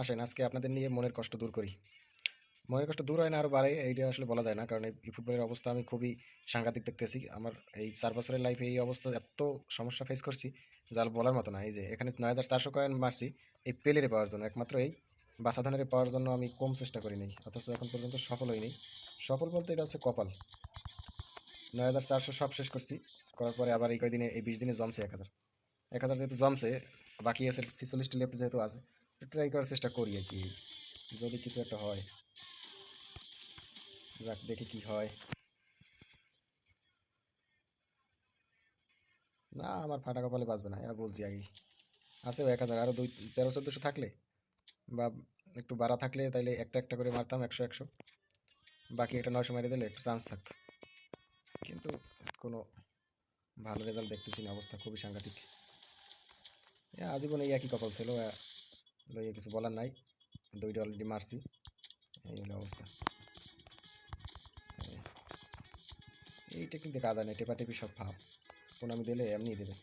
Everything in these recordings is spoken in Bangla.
আসেন, আজকে আপনাদের নিয়ে মনের কষ্ট দূর করি। মনের কষ্ট দূর হয় না আরও বাড়ে এইটা আসলে বলা যায় না। কারণ এই ফুটবলের অবস্থা আমি খুবই সাংঘাতিক দেখতেছি। আমার এই চার বছরের লাইফে এই অবস্থা এত সমস্যা ফেস করছি যার বলার মতো না। এই যে, এখানে নয় হাজার চারশো কয়েন মারছি এই পেলেরে পাওয়ার জন্য। একমাত্র এই বাসাধানের পাওয়ার জন্য আমি কম চেষ্টা করি নাই। অথচ এখন পর্যন্ত সফল হইনি সফল বলতে এটা হচ্ছে কপাল। নয় হাজার চারশো সব শেষ করছি। করার পরে আবার এই কয়দিনে, এই বিশ দিনে জমছে এক হাজার। এক হাজার যেহেতু জমছে, বাকি আছে ছিচল্লিশটা লেফট যেহেতু আছে ট্রাই করার চেষ্টা করি আর কি। যদি কিছু একটা হয়। যাক, দেখি কি হয়। না, আমার ফাটা কপালে বাঁচবে না এরা বুঝছি আগে। আছে এক হাজার আরও দুই, তেরো, চোদ্দোশো থাকলে বা একটু বাড়া থাকলে তাইলে একটা একটা করে মারতাম একশো একশো। বাকি একটা নয়শো মেরে দিলে একটু চান্স থাকতো। কিন্তু কোনো ভালো রেজাল্ট দেখতেছি না, অবস্থা খুবই সাংঘাতিক। আজীবন এই একই কপাল ছিল লইয়া কিছু বলার নাই। দুইটা অলরেডি মারছি। এই হলো অবস্থা। এইটা কিন্তু কাজ হয় না টেপাটেপি সব ভাব কোন আমি দিলে এমনি দেবে।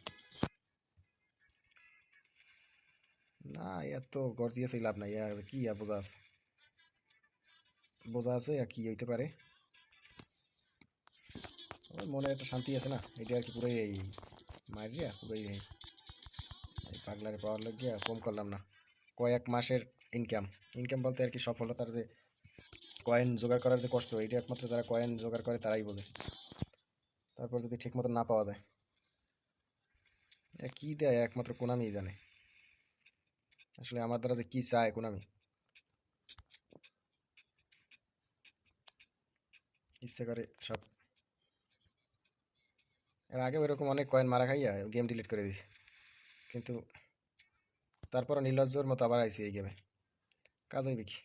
না ইয়ার এত গর্জিয়াসই লাভ নাই। ইয়া কি ইয়া বোঝা আছে? বোঝা আছে আর কি হইতে পারে? মনে একটা শান্তি আছে না? এটা আর কি পুরোই এই মারিয়া পুরোই এই পাগলারে পাওয়ার লাগিয়া কম করলাম না। কয়েক মাসের ইনকাম ইনকাম বলতে আর কি সফলতার যে কয়েন জোগাড় করার যে কষ্ট, এইটা একমাত্র যারা কয়েন জোগাড় করে তারাই বোঝে। তারপর যদি ঠিক মতো না পাওয়া যায় কি দেয় একমাত্র কোনামি জানে। আসলে আমার দ্বারা যে কি চায় কোনামি? ইচ্ছে করে সব। এর আগে ওইরকম অনেক কয়েন মারা খাইয়া গেম ডিলিট করে দিয়েছি। কিন্তু তারপর নির্লজ্জর মতো আবার আইসি এই গেমে কাজ হইবে কি?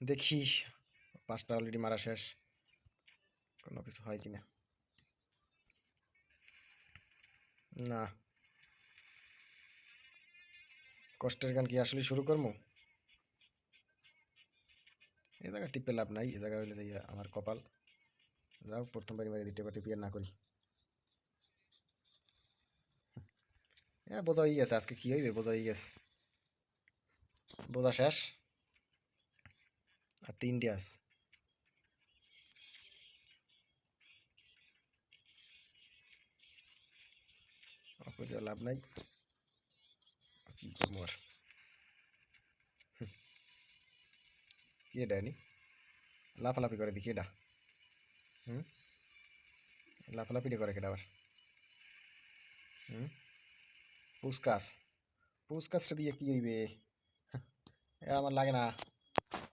দেখি, পাঁচটা অলরেডি মারা শেষ। কোনো কিছু হয় কি না। না কষ্টের গান কি আসলে শুরু করব? এই জায়গা টিপে লাভ নাই এই জায়গা হইলে আমার কপাল। যাও প্রথমবারই মারি দিতে পারি টিপে না করি। হ্যাঁ বোঝা হয়ে গেছে। আজকে কি হইবে? বোঝা হয়ে গেছে। বোঝা শেষ? আর তিনটে আছে। লাভ নাই। কি করব আর। কি এটা নি লাফালাফি করে দেখি এটা। হুম? লাফালাফিটা করে কেটা আবার? হুম? পুসকাস। পুসকাসটা দিয়ে কি হইবে? আমার লাগে না।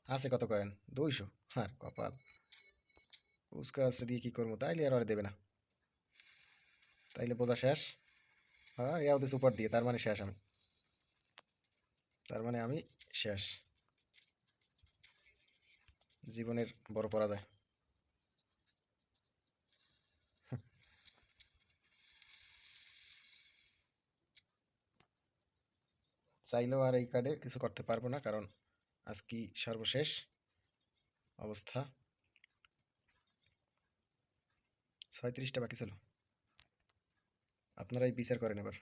আছে কত কয়েন? দুইশো? আর কপাল। পুসকাসটা দিয়ে কি করব? তাইলে আর ওরা দেবে না। তাইলে বোঝা শেষ। হ্যাঁ এ ওদের সুপার দিয়ে, তার মানে শেষ আমি। তার মানে আমি শেষ। জীবনের বড় পরাজয়। চাইলেও আর এই কার্ডে কিছু করতে পারব না, কারণ আজ কি সর্বশেষ অবস্থা? ছয়ত্রিশটা বাকি ছিল। আপনারাই বিচার করেন এবার।